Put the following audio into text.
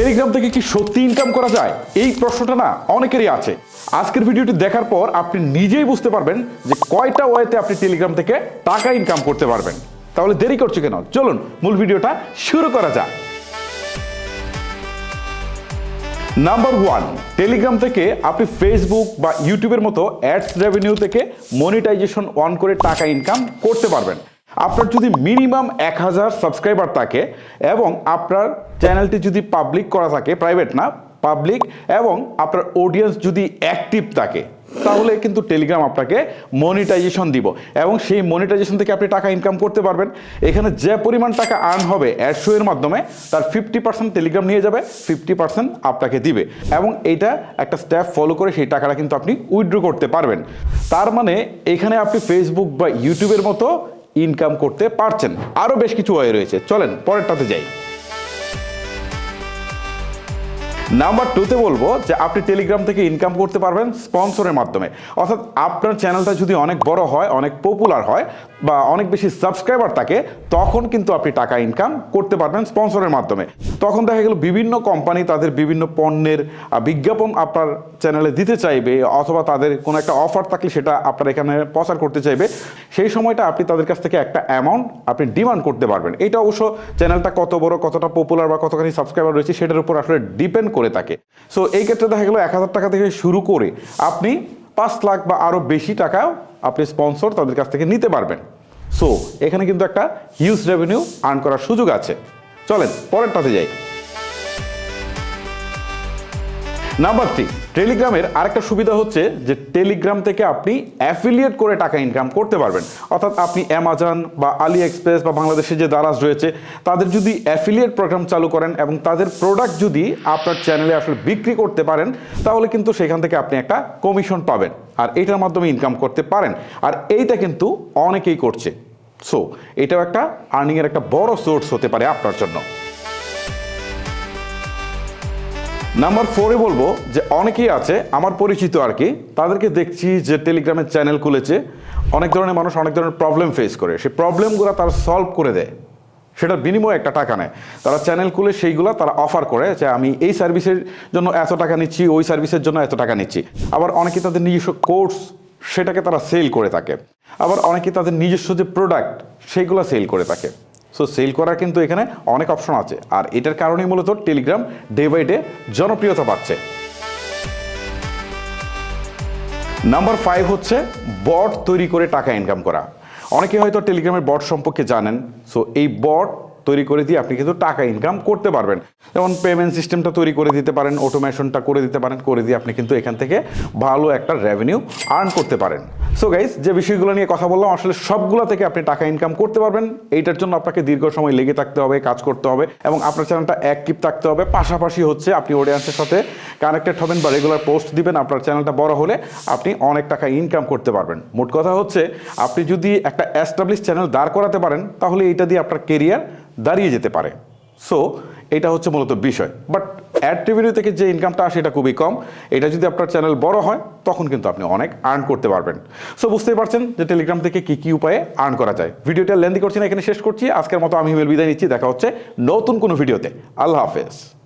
Telegram থেকে কি সত্যি ইনকাম করা যায়? এই প্রশ্নটা না অনেকেরই আছে। আজকের ভিডিওটি দেখার পর আপনি নিজেই বুঝতে পারবেন যে কয়টা ওয়েতে আপনি টেলিগ্রাম থেকে টাকা ইনকাম করতে পারবেন। তাহলে দেরি করছ কেন? চলুন, মূল ভিডিওটা শুরু করা যাক। নাম্বার ওয়ান টেলিগ্রাম থেকে আপনি ফেসবুক বা ইউটিউবের মতো অ্যাডস রেভিনিউ থেকে মনিটাইজেশন অন করে টাকা ইনকাম করতে পারবেন। আপনার যদি মিনিমাম এক হাজার সাবস্ক্রাইবার থাকে এবং আপনার চ্যানেলটি যদি পাবলিক করা থাকে প্রাইভেট না পাবলিক এবং আপনার অডিয়েন্স যদি অ্যাক্টিভ থাকে, তাহলে কিন্তু টেলিগ্রাম আপনাকে মনিটাইজেশন দিব এবং সেই মনিটাইজেশন থেকে আপনি টাকা ইনকাম করতে পারবেন। এখানে যে পরিমাণ টাকা আর্ন হবে অ্যাড শো এর মাধ্যমে, তার ফিফটি পার্সেন্ট টেলিগ্রাম নিয়ে যাবে ফিফটি পার্সেন্ট আপনাকে দিবে এবং এটা একটা স্টেপ ফলো করে সেই টাকাটা কিন্তু আপনি উইথড্র করতে পারবেন। তার মানে এখানে আপনি ফেসবুক বা ইউটিউবের মতো ইনকাম করতে পারছেন। আরও বেশ কিছু ওয়ে রয়েছে। চলেন, পরেরটাতে যাই। নাম্বার টুতে বলব যে, আপনি টেলিগ্রাম থেকে ইনকাম করতে পারবেন স্পন্সরের মাধ্যমে। অর্থাৎ আপনার চ্যানেলটা যদি অনেক বড় হয়, অনেক পপুলার হয় বা অনেক বেশি সাবস্ক্রাইবার থাকে, তখন কিন্তু আপনি টাকা ইনকাম করতে পারবেন স্পন্সরের মাধ্যমে। তখন দেখা গেল বিভিন্ন কোম্পানি তাদের বিভিন্ন পণ্যের বিজ্ঞাপন আপনার চ্যানেলে দিতে চাইবে, অথবা তাদের কোনো একটা অফার থাকলে সেটা আপনার এখানে প্রচার করতে চাইবে। সেই সময়টা আপনি তাদের কাছ থেকে একটা অ্যামাউন্ট আপনি ডিমান্ড করতে পারবেন। এটা অবশ্য চ্যানেলটা কত বড়, কতটা পপুলার বা কতখানি সাবস্ক্রাইবার রয়েছে, সেটার উপর আসলে ডিপেন্ড করে থাকে। সো এই ক্ষেত্রে দেখা গেলো এক হাজার টাকা থেকে শুরু করে আপনি পাঁচ লাখ বা আরও বেশি টাকাও আপনি স্পন্সর তাদের কাছ থেকে নিতে পারবেন। সো এখানে কিন্তু একটা হিউজ রেভিনিউ আর্ন করার সুযোগ আছে। চলেন, পরেরটাতে যাই। নাম্বার থ্রি টেলিগ্রামের আরেকটা সুবিধা হচ্ছে যে টেলিগ্রাম থেকে আপনি অ্যাফিলিয়েট করে টাকা ইনকাম করতে পারবেন। অর্থাৎ আপনি অ্যামাজন বা আলি এক্সপ্রেস বা বাংলাদেশে যে দারাজ রয়েছে, তাদের যদি অ্যাফিলিয়েট প্রোগ্রাম চালু করেন এবং তাদের প্রোডাক্ট যদি আপনার চ্যানেলে আসলে বিক্রি করতে পারেন, তাহলে কিন্তু সেখান থেকে আপনি একটা কমিশন পাবেন আর এটার মাধ্যমে ইনকাম করতে পারেন। আর এইটা কিন্তু অনেকেই করছে। সো এটাও একটা আর্নিংয়ের একটা বড় সোর্স হতে পারে আপনার জন্য। নাম্বার ফোরে বলব যে অনেকেই আছে, আমার পরিচিত আর কি, তাদেরকে দেখছি যে টেলিগ্রামের চ্যানেল খুলেছে, অনেক ধরনের মানুষ অনেক ধরনের প্রবলেম ফেস করে। সেই প্রবলেমগুলো তারা সলভ করে দেয়। সেটার বিনিময়ে একটা টাকা নেয়। তারা চ্যানেল খুলে সেইগুলো তারা অফার করে যে আমি এই সার্ভিসের জন্য এত টাকা নিচ্ছি, ওই সার্ভিসের জন্য এত টাকা নিচ্ছি। আবার অনেকে তাদের নিজস্ব কোর্স সেটাকে তারা সেল করে থাকে। আবার অনেকে তাদের নিজস্ব যে প্রোডাক্ট সেইগুলো সেল করে থাকে। সো সেল করার কিন্তু এখানে অনেক অপশন আছে। আর এটার কারণেই মূলত টেলিগ্রাম ডে বাই ডে জনপ্রিয়তা পাচ্ছে নাম্বার ফাইভ হচ্ছে বট তৈরি করে টাকা ইনকাম করা। অনেকে হয়তো টেলিগ্রামের বট সম্পর্কে জানেন। সো এই বট তৈরি করে দিয়ে আপনি কিন্তু টাকা ইনকাম করতে পারবেন। যেমন পেমেন্ট সিস্টেমটা তৈরি করে দিতে পারেন অটোমেশনটা করে দিতে পারেন, করে দিয়ে আপনি কিন্তু এখান থেকে ভালো একটা রেভিনিউ আর্ন করতে পারেন। সো গাইজ যে বিষয়গুলো নিয়ে কথা বললাম, আসলে সবগুলো থেকে আপনি টাকা ইনকাম করতে পারবেন। এইটার জন্য আপনাকে দীর্ঘ সময় লেগে থাকতে হবে, কাজ করতে হবে এবং আপনার চ্যানেলটা অ্যাক্টিভ থাকতে হবে। পাশাপাশি হচ্ছে আপনি অডিয়েন্সের সাথে কানেক্টেড হবেন বা রেগুলার পোস্ট দিবেন, আপনার চ্যানেলটা বড় হলে আপনি অনেক টাকা ইনকাম করতে পারবেন। মোট কথা হচ্ছে, আপনি যদি একটা অ্যাস্টাবলিশ চ্যানেল দাঁড় করাতে পারেন, তাহলে এইটা দিয়ে আপনার কেরিয়ার দাঁড়িয়ে যেতে পারে। সো এটা হচ্ছে মূলত বিষয়। বাট অ্যাড রেভিনিউ থেকে যে ইনকামটা আসে, এটা খুবই কম। এটা যদি আপনার চ্যানেল বড় হয়, তখন কিন্তু আপনি অনেক আর্ন করতে পারবেন। সো বুঝতেই পারছেন যে টেলিগ্রাম থেকে কী কী উপায়ে আর্ন করা যায়। ভিডিওটা লেন্দি করছি না, এখানে শেষ করছি। আজকের মতো আমি হিমেল বিদায় নিচ্ছি। দেখা হচ্ছে নতুন কোনো ভিডিওতে আল্লাহ হাফেজ।